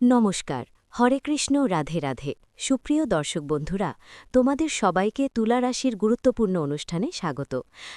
নমস্কার হরে কৃষ্ণ রাধে রাধে। সুপ্রিয় দর্শক বন্ধুরা, তোমাদের সবাইকে তুলা রাশির গুরুত্বপূর্ণ অনুষ্ঠানে স্বাগত।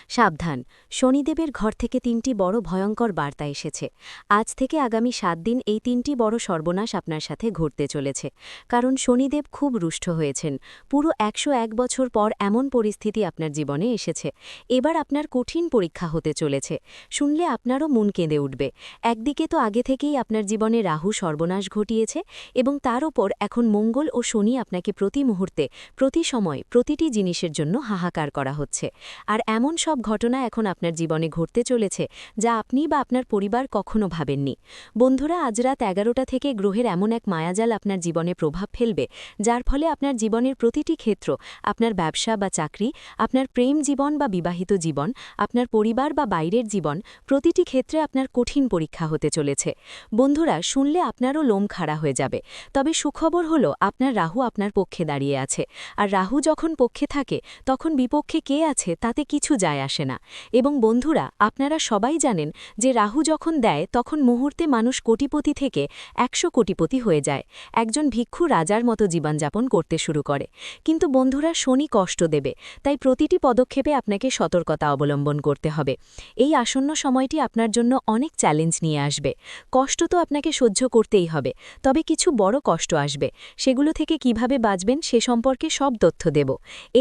সাবধান, শনিদেবের ঘর থেকে তিনটি বড় ভয়ঙ্কর বার্তা এসেছে। আজ থেকে আগামী সাত দিন এই তিনটি বড় সর্বনাশ আপনার সাথে ঘটতে চলেছে। কারণ শনিদেব খুব রুষ্ট হয়েছেন। পুরো একশো এক বছর পর এমন পরিস্থিতি আপনার জীবনে এসেছে। এবার আপনার কঠিন পরীক্ষা হতে চলেছে। শুনলে আপনারও মন কেঁদে উঠবে। একদিকে তো আগে থেকেই আপনার জীবনে রাহু সর্বনাশ ঘটিয়েছে এবং তার ওপর এখন মঙ্গল ও শনি আপনাকে প্রতি মুহূর্তে, প্রতি সময় প্রতিটি জিনিসের জন্য হাহাকার করা হচ্ছে। আর এমন সব ঘটনা এখন আপনার জীবনে ঘটতে চলেছে, যা আপনি বা আপনার পরিবার কখনো ভাবেননি। বন্ধুরা, আজ রাত এগারোটা থেকে গ্রহের এমন এক মায়াজাল আপনার জীবনে প্রভাব ফেলবে, যার ফলে আপনার জীবনের প্রতিটি ক্ষেত্র, আপনার ব্যবসা বা চাকরি, আপনার প্রেম জীবন বা বিবাহিত জীবন, আপনার পরিবার বা বাইরের জীবন, প্রতিটি ক্ষেত্রে আপনার কঠিন পরীক্ষা হতে চলেছে। বন্ধুরা, শুনলে আপনারও লোম খাড়া হয়ে যাবে। তবে সুখবর হলো, আপনার রাহু আপনার পক্ষে দাঁড়িয়ে আছে। আর রাহু যখন পক্ষে থাকে, তখন বিপক্ষে কে আছে তাতে কিছু যায় আসে না। এবং বন্ধুরা, আপনারা সবাই জানেন যে রাহু যখন দেয়, তখন মুহূর্তে মানুষ কোটিপতি থেকে একশো কোটিপতি হয়ে যায়। একজন ভিক্ষু রাজার মতো জীবনযাপন করতে শুরু করে। কিন্তু বন্ধুরা, শনি কষ্ট দেবে, তাই প্রতিটি পদক্ষেপে আপনাকে সতর্কতা অবলম্বন করতে হবে। এই আসন্ন সময়টি আপনার জন্য অনেক চ্যালেঞ্জ নিয়ে আসবে। কষ্ট তো আপনাকে সহ্য করতেই হবে, তবে কিছু বড় কষ্ট আসবে। সেগুলো থেকে কীভাবে বাঁচবেন সে সম্পর্কে সব তথ্য দেব।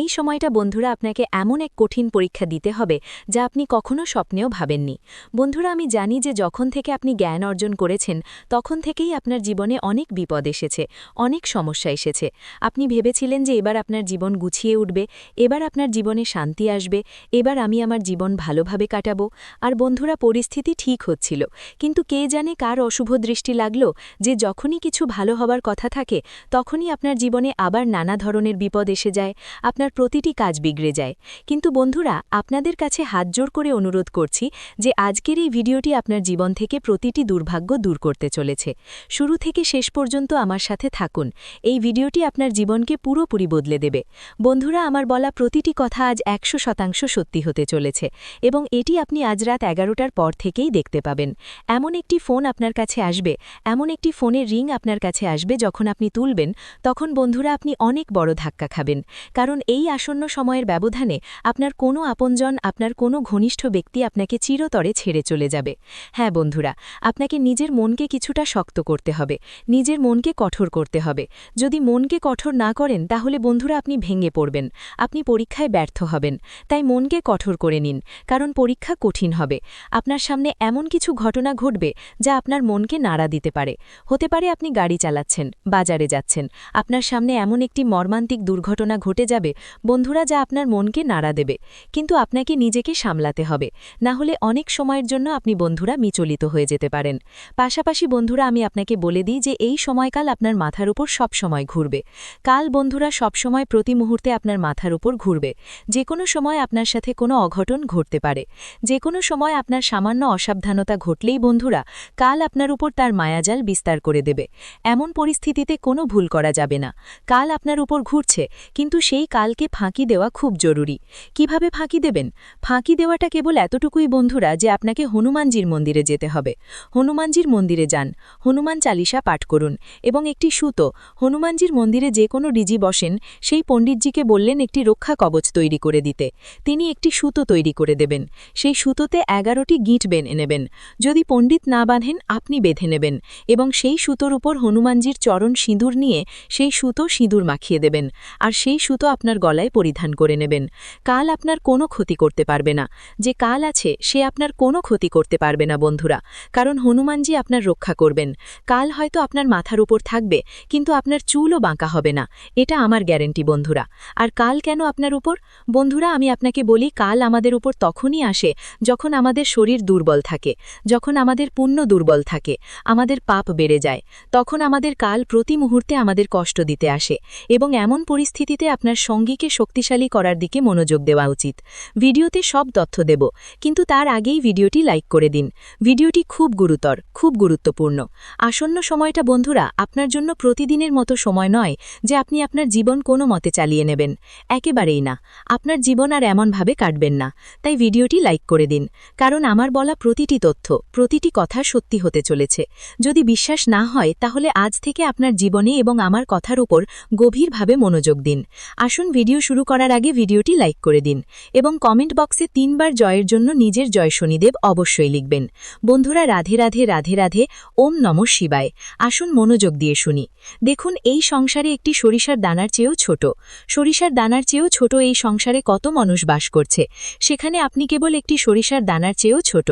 এই সময়টা, বন্ধুরা, আপনাকে এমন এক কঠিন পরীক্ষা দিতে হবে যা আপনি কখনো স্বপ্নেও ভাবেননি। বন্ধুরা, আমি জানি যে যখন থেকে আপনি জ্ঞান অর্জন করেছেন, তখন থেকেই আপনার জীবনে অনেক বিপদ এসেছে, অনেক সমস্যা এসেছে। আপনি ভেবেছিলেন যে এবার আপনার জীবন গুছিয়ে উঠবে, এবার আপনার জীবনে শান্তি আসবে, এবার আমি আমার জীবন ভালোভাবে কাটাবো। আর বন্ধুরা, পরিস্থিতি ঠিক হচ্ছিল, কিন্তু কে জানে কার অশুভ দৃষ্টি লাগল যে যখনই কিছু ভালো হবার কথা থাকে, তখনই আপনার জীবনে আবার নানা ধরনের বিপদ এসে যায়, আপনার প্রতিটি কাজ বিগড়ে যায়। কিন্তু বন্ধুরা, আপনাদের কাছে হাত জোর করে অনুরোধ করছি যে আজকের এই ভিডিওটি আপনার জীবন থেকে প্রতিটি দুর্ভাগ্য দূর করতে চলেছে। শুরু থেকে শেষ পর্যন্ত আমার সাথে থাকুন, এই ভিডিওটি আপনার জীবনকে পুরোপুরি বদলে দেবে। বন্ধুরা, আমার বলা প্রতিটি কথা আজ একশো শতাংশ সত্যি হতে চলেছে এবং এটি আপনি আজ রাত এগারোটার পর থেকেই দেখতে পাবেন। এমন একটি ফোন আপনার কাছে আসবে, এমন একটি ফোনের রিং আপনার কাছে আসবে যখন আপনি তুলবেন, তখন বন্ধুরা আপনি অনেক বড় ধাক্কা খাবেন, কারণ এই আসন্ন সময়ের ব্যবধানে আপনার কোনো আপনজন, আপনার কোনো ঘনিষ্ঠ ব্যক্তি আপনাকে চিরতরে ছেড়ে চলে যাবে। হ্যাঁ বন্ধুরা, আপনাকে নিজের মনকে কিছুটা শক্ত করতে হবে, নিজের মনকে কঠোর করতে হবে। যদি মনকে কঠোর না করেন, তাহলে বন্ধুরা আপনি ভেঙে পড়বেন, আপনি পরীক্ষায় ব্যর্থ হবেন। তাই মনকে কঠোর করে নিন, কারণ পরীক্ষা কঠিন হবে। আপনার সামনে এমন কিছু ঘটনা ঘটবে যা আপনার মনকে নাড়া দিতে পারে। হতে পারে আপনি গাড়ি চালাচ্ছেন, বাজারে যাচ্ছেন আপনার সামনে এমন একটি মর্মান্তিক দুর্ঘটনা ঘটে যাবে, বন্ধুরা, যা আপনার মনকে নাড়া দেবে। কিন্তু আপনাকে নিজেকে সামলাতে হবে। না হলে অনেক সময়ের জন্য আপনি, বন্ধুরা, মিচলিত হয়ে যেতে পারেন। পাশাপাশি, বন্ধুরা, আমি আপনাকে বলে দিই যে এই সময়কাল আপনার মাথার উপর সব সময় ঘুরবে। কাল, বন্ধুরা সব সময় প্রতি মুহূর্তে আপনার মাথার উপর ঘুরবে। যে কোনো সময় আপনার সাথে কোনো অঘটন ঘটতে পারে। যে কোনো সময় আপনার সামান্য অসাবধানতা ঘটলেই, বন্ধুরা, কাল আপনার উপর তার মায়াজাল বিস্তার করে দেবে। এমন পরিস্থিতিতে কোনো ভুল করা যাবে না। কাল আপনার উপর ঘুরছে, কিন্তু সেই কালকে ফাঁকি দেওয়া খুব জরুরি। কীভাবে ফাঁকি দেবেন? ফাঁকি দেওয়াটা কেবল এতটুকুই বন্ধুরা যে আপনাকে হনুমানজির মন্দিরে যেতে হবে। হনুমানজির মন্দিরে যান, হনুমান চালিসা পাঠ করুন এবং একটি সুতো, হনুমানজির মন্দিরে যে কোনো ডিজি বসেন, সেই পণ্ডিতজিকে বললেন একটি রক্ষা কবচ তৈরি করে দিতে। তিনি একটি সুতো তৈরি করে দেবেন। সেই সুতোতে এগারোটি গিঁট বেঁধে নেবেন। যদি পণ্ডিত না বাঁধেন, আপনি বেঁধে নেবেন এবং সেই সুতোর উপর হনুমানজির চরণ সিঁদুর নিয়ে সেই সুতো সিঁদুর মাখিয়ে দেবেন, আর সেই সুতো আপনার গলায় পরিধান করে নেবেন। কাল আপনার কোনো ক্ষতি করতে পারবে না। যে কাল আছে, সে আপনার কোনো ক্ষতি করতে পারবে না, বন্ধুরা। কারণ হনুমানজি আপনার রক্ষা করবেন। কাল হয়তো আপনার মাথার উপর থাকবে, কিন্তু আপনার চুলও বাঁকা হবে না। এটা আমার গ্যারেন্টি, বন্ধুরা। আর কাল কেন আপনার উপর? বন্ধুরা, আমি আপনাকে বলি, কাল আমাদের উপর তখনই আসে যখন আমাদের শরীর দুর্বল থাকে, যখন আমাদের পুণ্য দুর্বল থাকে, আমাদের পাপ বেড়ে যায়। তখন আমাদের কাল প্রতি মুহূর্তে আমাদের কষ্ট দিতে আসে এবং এমন পরিস্থিতিতে আপনার সঙ্গীকে শক্তিশালী করার দিকে মনোযোগ দেওয়া উচিত। ভিডিওতে সব তথ্য দেব, কিন্তু তার আগেই ভিডিওটি লাইক করে দিন। ভিডিওটি খুব গুরুতর, খুব গুরুত্বপূর্ণ। আসন্ন সময়টা বন্ধুরা, আপনার জন্য প্রতিদিনের মতো সময় নয় যে আপনি আপনার জীবন কোনো মতে চালিয়ে নেবেন। একেবারেই না। আপনার জীবন আর এমনভাবে কাটবেন না। তাই ভিডিওটি লাইক করে দিন। কারণ আমার বলা প্রতিটি তথ্য, প্রতিটি কথা সত্যি হতে চলেছে। যদি বিশ্বাস না হয়, তাহলে আজ থেকে আপনার জীবনে এবং আমার কথার উপর গভীরভাবে মনোযোগ দিন। আসুন ভিডিও শুরু করার আগে ভিডিওটি লাইক করে দিন এবং কমেন্ট বক্সে তিনবার জয়ের জন্য নিজের জয় শনিদেব অবশ্যই লিখবেন। বন্ধুরা, রাধে রাধে রাধে রাধে, ওম নম শিবায়। আসুন মনোযোগ দিয়ে শুনি। দেখুন, এই সংসারে একটি সরিষার দানার চেয়েও ছোট। সরিষার দানার চেয়েও ছোট এই সংসারে কত মানুষ বাস করছে। সেখানে আপনি কেবল একটি সরিষার দানার চেয়েও ছোট।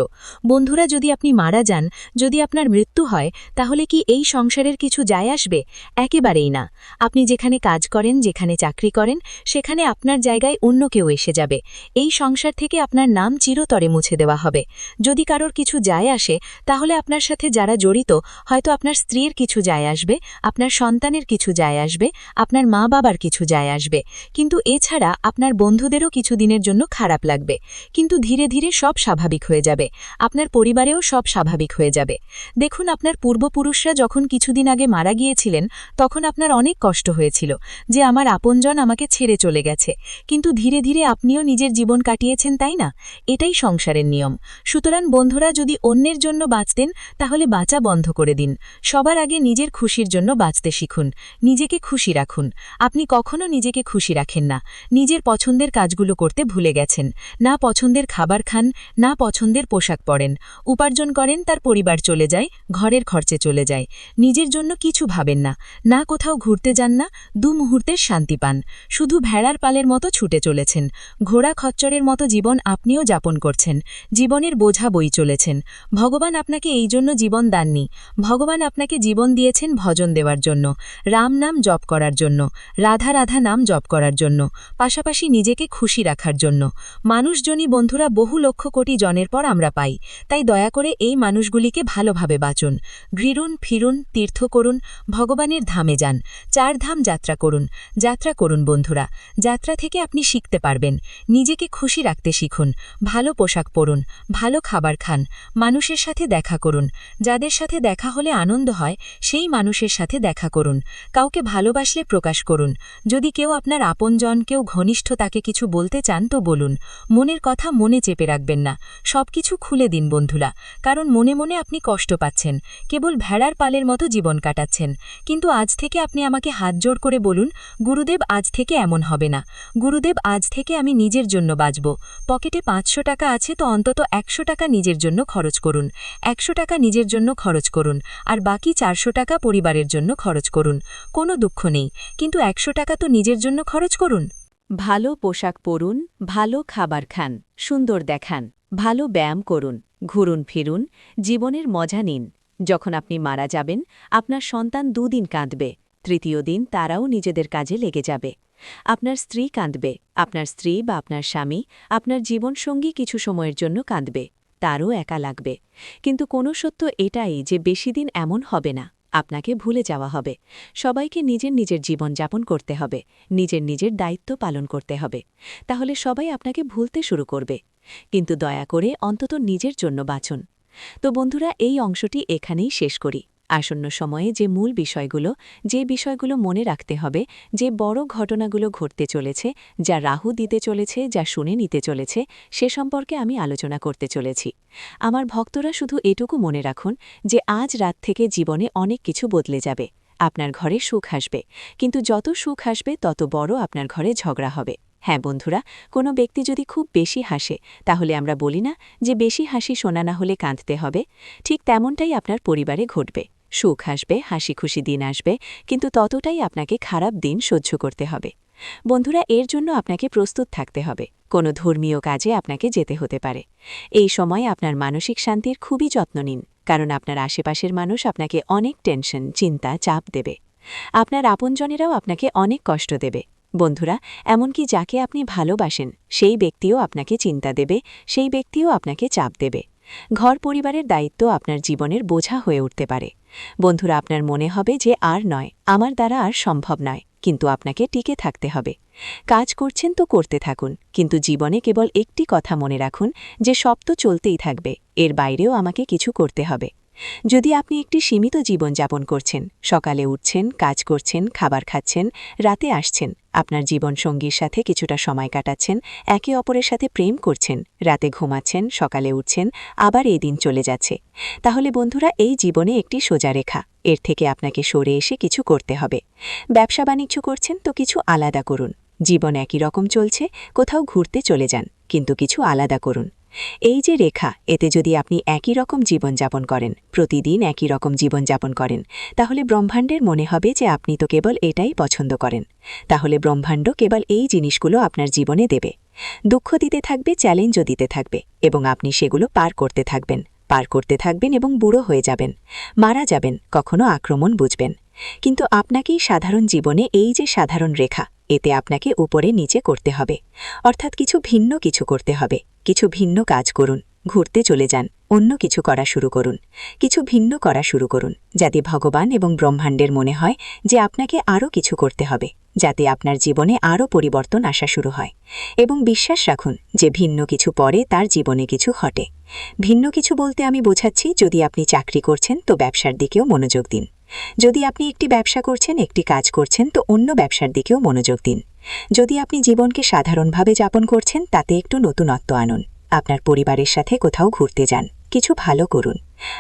বন্ধুরা, যদি আপনি মারা যান, যদি আপনার মৃত্যু হয়, তাহলে কি এই সংসারের কিছু যায় আসবে? একেবারেই না। আপনি যেখানে কাজ করেন, যেখানে চাকরি করেন, সেখানে আপনার জায়গায় অন্য কেউ এসে যাবে। এই সংসার থেকে আপনার নাম চিরতরে মুছে দেওয়া হবে। যদি কারোর কিছু যায় আসে, তাহলে আপনার সাথে যারা জড়িত, হয়তো আপনার স্ত্রীর কিছু যায় আসবে, আপনার সন্তানের কিছু যায় আসবে, আপনার মা বাবার কিছু যায় আসবে। কিন্তু এছাড়া আপনার বন্ধুদেরও কিছু দিনের জন্য খারাপ লাগবে। কিন্তু ধীরে ধীরে সব স্বাভাবিক হয়ে যাবে। আপনার পরিবারেও সব স্বাভাবিক হয়ে যাবে। দেখুন, আপনার পূর্বপুরুষরা যখন কিছুদিন আগে মারা গিয়েছিলেন, তখন আপনার অনেক কষ্ট হয়েছিল যে আমার আপনজন আমাকে ছেড়ে চলে গেছে। কিন্তু ধীরে ধীরে আপনিও নিজের জীবন কাটিয়েছেন, তাই না? এটাই সংসারের নিয়ম। সুতরাং বন্ধুরা, যদি অন্যের জন্য বাঁচতেন, তাহলে বাঁচা বন্ধ করে দিন। সবার আগে নিজের খুশির জন্য বাঁচতে শিখুন। নিজেকে খুশি রাখুন। আপনি কখনো নিজেকে খুশি রাখেন না। নিজের পছন্দের কাজগুলো করতে ভুলে গেছেন। না পছন্দের খাবার খান, না পছন্দের পোশাক পরেন। উপার্জন করেন, তার পরিবার চলে যায়, ঘরের খরচে চলে যায়। নিজের জন্য কিছু ভাবেন না। না কোথাও ঘুরতে যান না, দু মুহূর্তের শান্তি পান। শুধু ভেড়ার পালের মতো ছুটে চলেছেন। ঘোড়া খচ্চরের মতো জীবন আপনিও যাপন করছেন। জীবনের বোঝা বই চলেছেন। ভগবান আপনাকে এই জন্য জীবন দাননি। ভগবান আপনাকে জীবন দিয়েছেন ভজন দেওয়ার জন্য, রাম নাম জপ করার জন্য, রাধা রাধা নাম জপ করার জন্য, পাশাপাশি নিজেকে খুশি রাখার জন্য। মানুষজনই বন্ধুরা বহু লক্ষ কোটি জনের পর আমরা পাই। তাই দয়া করে এই মানুষগুলিকে ভালোভাবে বাঁচুন। ঘৃরুন ফিরুন, তীর্থ করুন, ভগবানের ধামে যান। চার ধাম যাত্রা করুন। যাত্রা করুন বন্ধুরা। যাত্রা থেকে আপনি শিখতে পারবেন। নিজেকে খুশি রাখতে শিখুন। ভালো পোশাক পরুন। ভালো খাবার খান। মানুষের সাথে দেখা করুন। যাদের সাথে দেখা হলে আনন্দ হয়, সেই মানুষের সাথে দেখা করুন। কাউকে ভালোবাসলে প্রকাশ করুন। যদি কেউ আপনার আপনজন, কেউ ঘনিষ্ঠ তাকে কিছু বলতে চান তো বলুন। মনের কথা মনে চেপে রাখবেন না। সবকিছু খুলে দিন বন্ধুরা। কারণ মনে মনে আপনি কষ্ট পাচ্ছেন। কেবল ভেড়ার পালের মতো জীবন কাটাচ্ছেন। কিন্তু আজ থেকে আপনি আমাকে হাত জোড় করে বলুন, গুরুদেব আজ থেকে এমন হবে না। গুরুদেব, আজ থেকে আমি নিজের জন্য বাঁচব। পকেটে পাঁচশো টাকা আছে তো অন্তত একশো টাকা নিজের জন্য খরচ করুন। একশো টাকা নিজের জন্য খরচ করুন, আর বাকি চারশো টাকা পরিবারের জন্য খরচ করুন। কোনো দুঃখ নেই, কিন্তু একশো টাকা তো নিজের জন্য খরচ করুন। ভালো পোশাক পরুন, ভালো খাবার খান, সুন্দর দেখান, ভালো ব্যায়াম করুন, ঘুরুন ফিরুন, জীবনের মজা নিন। যখন আপনি মারা যাবেন, আপনার সন্তান দুদিন কাঁদবে। তৃতীয় দিন তারাও নিজেদের কাজে লেগে যাবে। আপনার স্ত্রী কাঁদবে, আপনার স্ত্রী বা আপনার স্বামী আপনার জীবনসঙ্গী কিছু সময়ের জন্য কাঁদবে, তারও একা লাগবে। কিন্তু কোনো সত্য এটাই যে বেশি দিন এমন হবে না, আপনাকে ভুলে যাওয়া হবে। সবাইকে নিজের নিজের জীবন যাপন করতে হবে, নিজের নিজের দায়িত্ব পালন করতে হবে। তাহলে সবাই আপনাকে ভুলতে শুরু করবে। কিন্তু দয়া করে অন্তত নিজের জন্য বাঁচুন। তো বন্ধুরা, এই অংশটি এখানেই শেষ করি। আসন্ন সময়ে যে মূল বিষয়গুলো, যে বিষয়গুলো মনে রাখতে হবে, যে বড় ঘটনাগুলো ঘটতে চলেছে, যা রাহু দিতে চলেছে, যা শুনে নিতে চলেছে, সে সম্পর্কে আমি আলোচনা করতে চলেছি। আমার ভক্তরা শুধু এটুকু মনে রাখুন যে আজ রাত থেকে জীবনে অনেক কিছু বদলে যাবে, আপনার ঘরে সুখ আসবে। কিন্তু যত সুখ আসবে, তত বড় আপনার ঘরে ঝগড়া হবে। হ্যাঁ বন্ধুরা, কোনো ব্যক্তি যদি খুব বেশি হাসে, তাহলে আমরা বলি না যে বেশি হাসি শোনা না হলে কাঁদতে হবে। ঠিক তেমনটাই আপনার পরিবারে ঘটবে। সুখ আসবে হাসি খুশি দিন আসবে, কিন্তু ততটাই আপনাকে খারাপ দিন সহ্য করতে হবে। বন্ধুরা, এর জন্য আপনাকে প্রস্তুত থাকতে হবে। কোনো ধর্মীয় কাজে আপনাকে যেতে হতে পারে। এই সময় আপনার মানসিক শান্তির খুবই যত্ন নিন, কারণ আপনার আশেপাশের মানুষ আপনাকে অনেক টেনশন, চিন্তা, চাপ দেবে। আপনার আপনজনেরাও আপনাকে অনেক কষ্ট দেবে। বন্ধুরা, এমনকি যাকে আপনি ভালোবাসেন, সেই ব্যক্তিও আপনাকে চিন্তা দেবে, সেই ব্যক্তিও আপনাকে চাপ দেবে। ঘর পরিবারের দায়িত্ব আপনার জীবনের বোঝা হয়ে উঠতে পারে। বন্ধুরা, আপনার মনে হবে যে আর নয়, আমার দ্বারা আর সম্ভব নয়, কিন্তু আপনাকে টিকে থাকতে হবে। কাজ করছেন তো করতে থাকুন, কিন্তু জীবনে কেবল একটি কথা মনে রাখুন, যে সব তো চলতেই থাকবে, এর বাইরেও আমাকে কিছু করতে হবে। যদি আপনি একটি সীমিত জীবন যাপন করছেন, সকালে উঠছেন, কাজ করছেন, খাবার খাচ্ছেন, রাতে আসছেন, আপনার জীবনসঙ্গীর সাথে কিছুটা সময় কাটাচ্ছেন, একে অপরের সাথে প্রেম করছেন, রাতে ঘুমাচ্ছেন, সকালে উঠছেন, আবার এই দিন চলে যাচ্ছে, তাহলে বন্ধুরা এই জীবনে একটি সোজা রেখা, এর থেকে আপনাকে সরে এসে কিছু করতে হবে। ব্যবসা বাণিজ্য করছেন তো কিছু আলাদা করুন, জীবন একই রকম চলছে, কোথাও ঘুরতে চলে যান, কিন্তু কিছু আলাদা করুন। এই যে রেখা, এতে যদি আপনি একই রকম জীবনযাপন করেন, প্রতিদিন একই রকম জীবনযাপন করেন, তাহলে ব্রহ্মাণ্ডের মনে হবে যে আপনি তো কেবল এটাই পছন্দ করেন। তাহলে ব্রহ্মাণ্ড কেবল এই জিনিসগুলো আপনার জীবনে দেবে। দুঃখ দিতে থাকবে, চ্যালেঞ্জও দিতে থাকবে, এবং আপনি সেগুলো পার করতে থাকবেন, পার করতে থাকবেন এবং বুড়ো হয়ে যাবেন, মারা যাবেন, কখনো আক্রমণ বুঝবেন। কিন্তু আপনাকেই সাধারণ জীবনে এই যে সাধারণ রেখা, এতে আপনাকে উপরে নিচে করতে হবে, অর্থাৎ কিছু ভিন্ন কিছু করতে হবে। কিছু ভিন্ন কাজ করুন, ঘুরতে চলে যান, অন্য কিছু করা শুরু করুন। কিছু ভিন্ন করা শুরু করুন, যাতে ভগবান এবং ব্রহ্মাণ্ডের মনে হয় যে আপনাকে আরও কিছু করতে হবে, যাতে আপনার জীবনে আরও পরিবর্তন আসা শুরু হয়। এবং বিশ্বাস রাখুন যে ভিন্ন কিছু পরে তার জীবনে কিছু ঘটে। ভিন্ন কিছু বলতে আমি বোঝাচ্ছি, যদি আপনি চাকরি করছেন তো ব্যবসার দিকেও মনোযোগ দিন। যদি আপনি একটি ব্যবসা করছেন, একটি কাজ করছেন তো অন্য ব্যবসার দিকেও মনোযোগ দিন। যদি আপনি জীবনকে সাধারণভাবে যাপন করছেন, তাতে একটু নতুনত্ব আনুন। আপনার পরিবারের সাথে কোথাও ঘুরতে যান, কিছু ভালো করুন।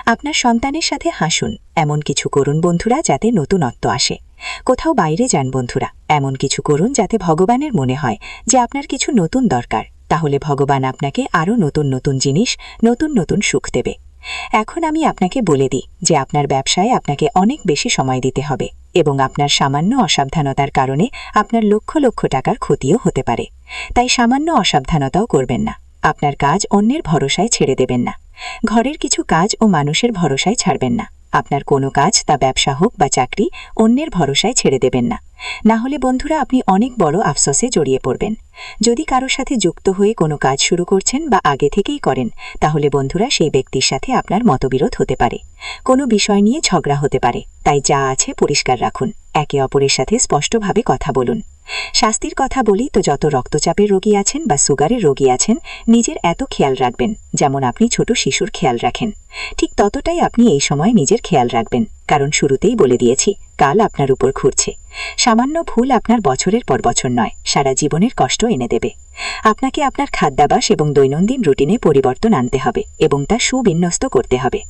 আপনার সন্তানের সাথে হাসুন, এমন কিছু করুন বন্ধুরা যাতে নতুনত্ব আসে। কোথাও বাইরে যান বন্ধুরা, এমন কিছু করুন যাতে ভগবানের মনে হয় যে আপনার কিছু নতুন দরকার। তাহলে ভগবান আপনাকে আরও নতুন নতুন জিনিস, নতুন নতুন সুখ দেবে। এখন আমি আপনাকে বলে দিই যে আপনার ব্যবসায় আপনাকে অনেক বেশি সময় দিতে হবে। এবং আপনার সামান্য অসাবধানতার কারণে আপনার লক্ষ লক্ষ টাকার ক্ষতিও হতে পারে। তাই সামান্য অসাবধানতাও করবেন না। আপনার কাজ অন্যের ভরসায় ছেড়ে দেবেন না। ঘরের কিছু কাজ ও মানুষের ভরসায় ছাড়বেন না। আপনার কোনো কাজ তা ব্যবসা হোক বা চাকরি অন্যের ভরসায় ছেড়ে দেবেন না। না হলে বন্ধুরা, আপনি অনেক বড় আফসোসে জড়িয়ে পড়বেন। যদি কারোর সাথে যুক্ত হয়ে কোনো কাজ শুরু করছেন বা আগে থেকেই করেন, তাহলে বন্ধুরা সেই ব্যক্তির সাথে আপনার মতবিরোধ হতে পারে। কোনো বিষয় নিয়ে ঝগড়া হতে পারে, তাই যা আছে পরিষ্কার রাখুন। একে অপরের সাথে স্পষ্টভাবে কথা বলুন। শাস্তির কথা বলি তো যত রক্তচাপের রোগী আছেন বা সুগারের রোগী আছেন, নিজের এত খেয়াল রাখবেন, যেমন আপনি ছোট শিশুর খেয়াল রাখেন। ঠিক ততটাই আপনি এই সময় নিজের খেয়াল রাখবেন, কারণ শুরুতেই বলে দিয়েছি, কাল আপনার উপর ঘুরছে। সামান্য ভুল আপনার বছরের পর বছর নয় সারা জীবনের কষ্ট এনে দেবে। আপনাকে আপনার খাদ্যাবাস এবং দৈনন্দিন রুটিনে পরিবর্তন আনতে হবে এবং তা সুবিন্যস্ত করতে হবে।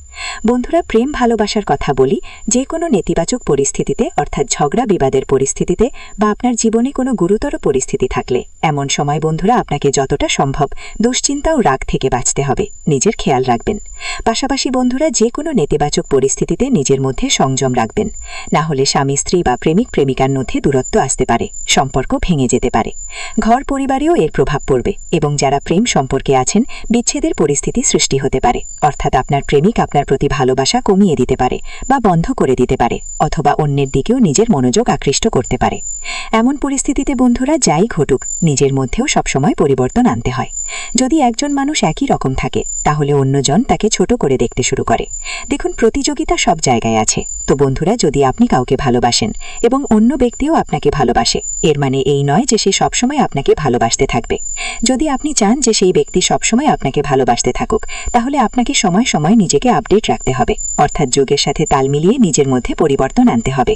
বন্ধুরা, প্রেম ভালোবাসার কথা বলি যে কোনো নেতিবাচক পরিস্থিতিতে, অর্থাৎ ঝগড়া বিবাদের পরিস্থিতিতে বা আপনার জীবনে কোনো গুরুতর পরিস্থিতি থাকলে, এমন সময় বন্ধুরা, আপনাকে যতটা সম্ভব দুশ্চিন্তা ও রাগ থেকে বাঁচতে হবে, নিজের খেয়াল রাখবেন। পাশাপাশি বন্ধুরা যে কোনো নেতিবাচক পরিস্থিতিতে নিজের মধ্যে সংযম রাখবেন। না হলে স্বামী, স্ত্রী বা প্রেমিক, প্রেমিকার মধ্যে দূরত্ব আসতে পারে, সম্পর্ক ভেঙে যেতে পারে। ঘর, পরিবারেও এর প্রভাব পড়বে এবং যারা প্রেম সম্পর্কে আছেন, বিচ্ছেদের পরিস্থিতি সৃষ্টি হতে পারে। অর্থাৎ আপনার প্রেমিক আপনার প্রতি ভালোবাসা কমিয়ে দিতে পারে বা বন্ধ করে দিতে পারে অথবা অন্যের দিকেও নিজের মনোযোগ আকৃষ্ট করতে পারে। এমন পরিস্থিতিতে বন্ধুরা যাই ঘটুক, নিজের মধ্যেও সবসময় পরিবর্তন আনতে হয়। যদি একজন মানুষ একই রকম থাকে, তাহলে অন্যজন তাকে ছোট করে দেখতে শুরু করে। দেখুন, প্রতিযোগিতা সব জায়গায় আছে। তো বন্ধুরা, যদি আপনি কাউকে ভালোবাসেন এবং অন্য ব্যক্তিও আপনাকে ভালোবাসে, এর মানে এই নয় যে সে সবসময় আপনাকে ভালোবাসতে থাকবে। যদি আপনি চান যে সেই ব্যক্তি সবসময় আপনাকে ভালোবাসতে থাকুক, তাহলে আপনাকে সময় সময় নিজেকে আপডেট রাখতে হবে। অর্থাৎ যুগের সাথে তাল মিলিয়ে নিজের মধ্যে পরিবর্তন আনতে হবে।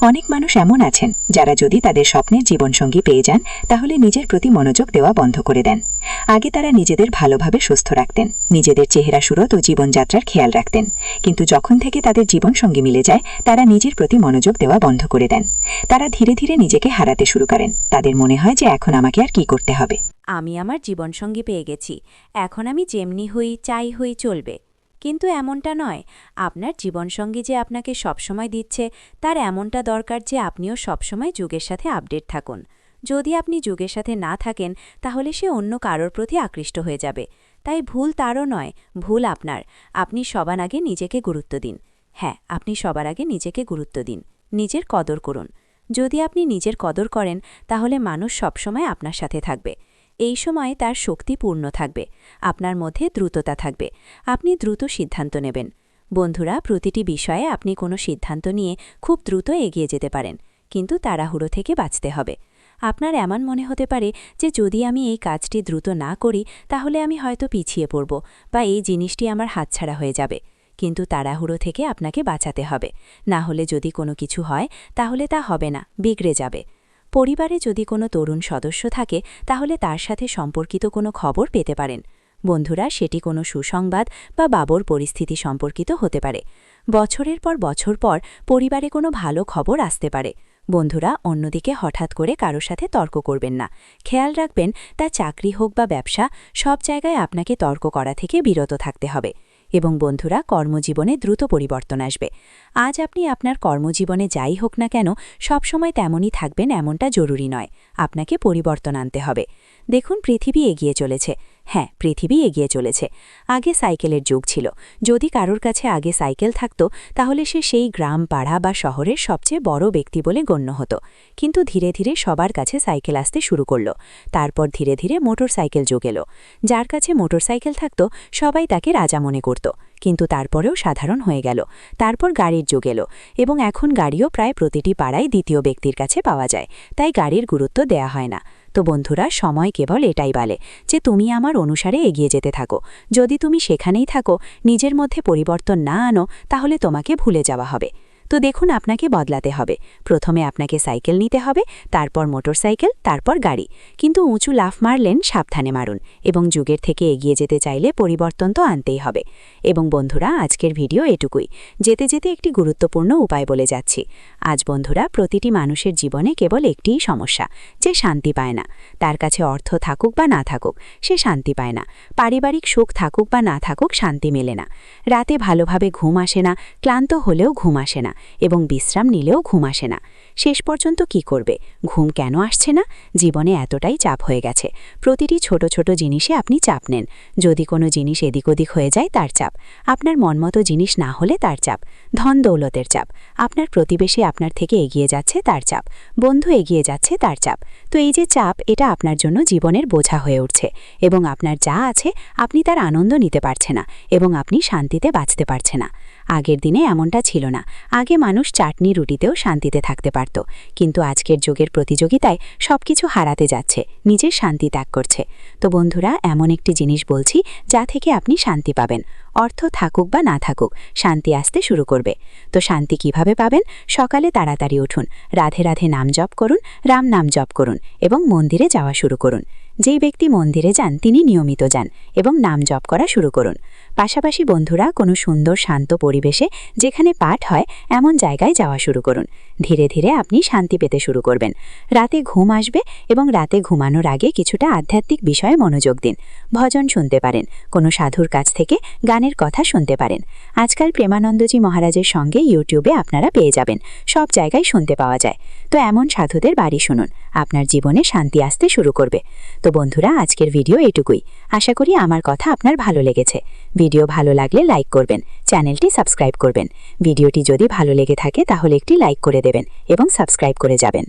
অনেক মানুষ এমন আছেন, যারা যদি তাদের স্বপ্নের জীবনসঙ্গী পেয়ে যান, তাহলে নিজের প্রতি মনোযোগ দেওয়া বন্ধ করে দেন। আগে তারা নিজেদের ভালোভাবে সুস্থ রাখতেন, নিজেদের চেহারা সুরত ও জীবনযাত্রার খেয়াল রাখতেন। কিন্তু যখন থেকে তাদের জীবনসঙ্গী মিলে যায়, তারা নিজের প্রতি মনোযোগ দেওয়া বন্ধ করে দেন। তারা ধীরে ধীরে নিজেকে হারাতে শুরু করেন। তাদের মনে হয় যে এখন আমাকে আর কি করতে হবে। আমি আমার জীবনসঙ্গী পেয়ে গেছি। এখন আমি যেমনি হই, চাই হই চলবে। কিন্তু এমনটা নয়। আপনার জীবনসঙ্গী যে আপনাকে সবসময় দিচ্ছে, তার এমনটা দরকার যে আপনিও সবসময় যুগের সাথে আপডেট থাকুন। যদি আপনি যুগের সাথে না থাকেন, তাহলে সে অন্য কারোর প্রতি আকৃষ্ট হয়ে যাবে। তাই ভুল তারও নয়, ভুল আপনার। আপনি সবার আগে নিজেকে গুরুত্ব দিন। হ্যাঁ আপনি সবার আগে নিজেকে গুরুত্ব দিন। নিজের কদর করুন। যদি আপনি নিজের কদর করেন, তাহলে মানুষ সবসময় আপনার সাথে থাকবে। এই সময়ে তার শক্তি পূর্ণ থাকবে, আপনার মধ্যে দ্রুততা থাকবে। আপনি দ্রুত সিদ্ধান্ত নেবেন। বন্ধুরা, প্রতিটি বিষয়ে আপনি কোনো সিদ্ধান্ত নিয়ে খুব দ্রুত এগিয়ে যেতে পারেন, কিন্তু তাড়াহুড়ো থেকে বাঁচতে হবে। আপনার এমন মনে হতে পারে যে, যদি আমি এই কাজটি দ্রুত না করি, তাহলে আমি হয়তো পিছিয়ে পড়ব বা এই জিনিসটি আমার হাতছাড়া হয়ে যাবে। কিন্তু তাড়াহুড়ো থেকে আপনাকে বাঁচাতে হবে। না হলে যদি কোনো কিছু হয়, তাহলে তা হবে না, বিগড়ে যাবে। পরিবারে যদি কোনো তরুণ সদস্য থাকে, তাহলে তার সাথে সম্পর্কিত কোনো খবর পেতে পারেন। বন্ধুরা, সেটি কোনো সুসংবাদ বা বাবর পরিস্থিতি সম্পর্কিত হতে পারে। বছরের পর বছর পর পরিবারে কোনো ভালো খবর আসতে পারে। বন্ধুরা, অন্যদিকে হঠাৎ করে কারও সাথে তর্ক করবেন না। খেয়াল রাখবেন, তা চাকরি হোক বা ব্যবসা, সব জায়গায় আপনাকে তর্ক করা থেকে বিরত থাকতে হবে। এবং বন্ধুরা, কর্মজীবনে দ্রুত পরিবর্তন আসবে। আজ আপনি আপনার কর্মজীবনে যাই হোক না কেন, সবসময় তেমনই থাকবেন, এমনটা জরুরি নয়। আপনাকে পরিবর্তন আনতে হবে। দেখুন, পৃথিবী এগিয়ে চলেছে। হ্যাঁ পৃথিবী এগিয়ে চলেছে। আগে সাইকেলের যুগ ছিল। যদি কারোর কাছে আগে সাইকেল থাকত, তাহলে সে সেই গ্রাম, পাড়া বা শহরের সবচেয়ে বড় ব্যক্তি বলে গণ্য হতো। কিন্তু ধীরে ধীরে সবার কাছে সাইকেল আসতে শুরু করল। তারপর ধীরে ধীরে মোটর সাইকেল যুগ এলো। যার কাছে মোটর সাইকেল থাকত, সবাই তাকে রাজা মনে করত। কিন্তু তারপরেও সাধারণ হয়ে গেল। তারপর গাড়ির যুগ এলো এবং এখন গাড়িও প্রায় প্রতিটি পাড়ায় দ্বিতীয় ব্যক্তির কাছে পাওয়া যায়। তাই গাড়ির গুরুত্ব দেয়া হয় না। তো বন্ধুরা, সময় কেবল এটাই বলে যে তুমি আমার অনুসারে এগিয়ে যেতে থাকো। যদি তুমি সেখানেই থাকো, নিজের মধ্যে পরিবর্তন না আনো, তাহলে তোমাকে ভুলে যাওয়া হবে। তো দেখুন, আপনাকে বদলাতে হবে। প্রথমে আপনাকে সাইকেল নিতে হবে, তারপর মোটরসাইকেল, তারপর গাড়ি। কিন্তু উঁচু লাফ মারলেন, সাবধানে মারুন এবং যুগের থেকে এগিয়ে যেতে চাইলে পরিবর্তন তো আনতেই হবে। এবং বন্ধুরা, আজকের ভিডিও এটুকুই। যেতে যেতে একটি গুরুত্বপূর্ণ উপায় বলে যাচ্ছি। আজ বন্ধুরা, প্রতিটি মানুষের জীবনে কেবল একটিই সমস্যা, যে শান্তি পায় না। তার কাছে অর্থ থাকুক বা না থাকুক, সে শান্তি পায় না। পারিবারিক সুখ থাকুক বা না থাকুক, শান্তি মেলে না। রাতে ভালোভাবে ঘুম আসে না, ক্লান্ত হলেও ঘুম আসে না। এবং বিশ্রাম নিলেও ঘুম আসে না। শেষ পর্যন্ত কি করবে? ঘুম কেন আসছে না? জীবনে এতটাই চাপ হয়ে গেছে। প্রতিটি ছোট ছোট জিনিসে আপনি চাপ নেন। যদি কোনো জিনিস এদিক ওদিক হয়ে যায়, তার চাপ। আপনার মনমতো জিনিস না হলে তার চাপ। ধন দৌলতের চাপ। আপনার প্রতিবেশী আপনার থেকে এগিয়ে যাচ্ছে, তার চাপ। বন্ধু এগিয়ে যাচ্ছে, তার চাপ। তো এই যে চাপ, এটা আপনার জন্য জীবনের বোঝা হয়ে উঠছে। এবং আপনার যা আছে, আপনি তার আনন্দ নিতে পারছে না। এবং আপনি শান্তিতে বাঁচতে পারছে না। আগের দিনে এমনটা ছিল না। আগে মানুষ চাটনি রুটিতেও শান্তিতে থাকতে পারত। কিন্তু আজকের যুগের প্রতিযোগিতায় সবকিছু হারাতে যাচ্ছে, নিজের শান্তি ত্যাগ করছে। তো বন্ধুরা, এমন একটি জিনিস বলছি যা থেকে আপনি শান্তি পাবেন। অর্থ থাকুক বা না থাকুক, শান্তি আসতে শুরু করবে। তো শান্তি কীভাবে পাবেন? সকালে তাড়াতাড়ি উঠুন, রাধে রাধে নাম জপ করুন, রাম নাম জপ করুন এবং মন্দিরে যাওয়া শুরু করুন। যেই ব্যক্তি মন্দিরে যান, তিনি নিয়মিত যান এবং নাম জপ করা শুরু করুন। পাশাপাশি বন্ধুরা, কোনো সুন্দর শান্ত পরিবেশে যেখানে পাঠ হয়, এমন জায়গায় যাওয়া শুরু করুন। ধীরে ধীরে আপনি শান্তি পেতে শুরু করবেন। রাতে ঘুম আসবে এবং রাতে ঘুমানোর আগে কিছুটা আধ্যাত্মিক বিষয়ে মনোযোগ দিন। ভজন শুনতে পারেন, কোনো সাধুর কাছ থেকে গানের কথা শুনতে পারেন। আজকাল প্রেমানন্দজি মহারাজের সঙ্গে ইউটিউবে আপনারা পেয়ে যাবেন, সব জায়গায় শুনতে পাওয়া যায়। তো এমন সাধুদের বাড়ি শুনুন, আপনার জীবনে শান্তি আসতে শুরু করবে। তো বন্ধুরা, আজকের ভিডিও এটুকুই। আশা করি আমার কথা আপনার ভালো লেগেছে। ভিডিও ভালো লাগলে লাইক করবেন, চ্যানেলটি সাবস্ক্রাইব করবেন। ভিডিওটি যদি ভালো লেগে থাকে তাহলে একটি লাইক করে দেবেন এবং সাবস্ক্রাইব করে যাবেন।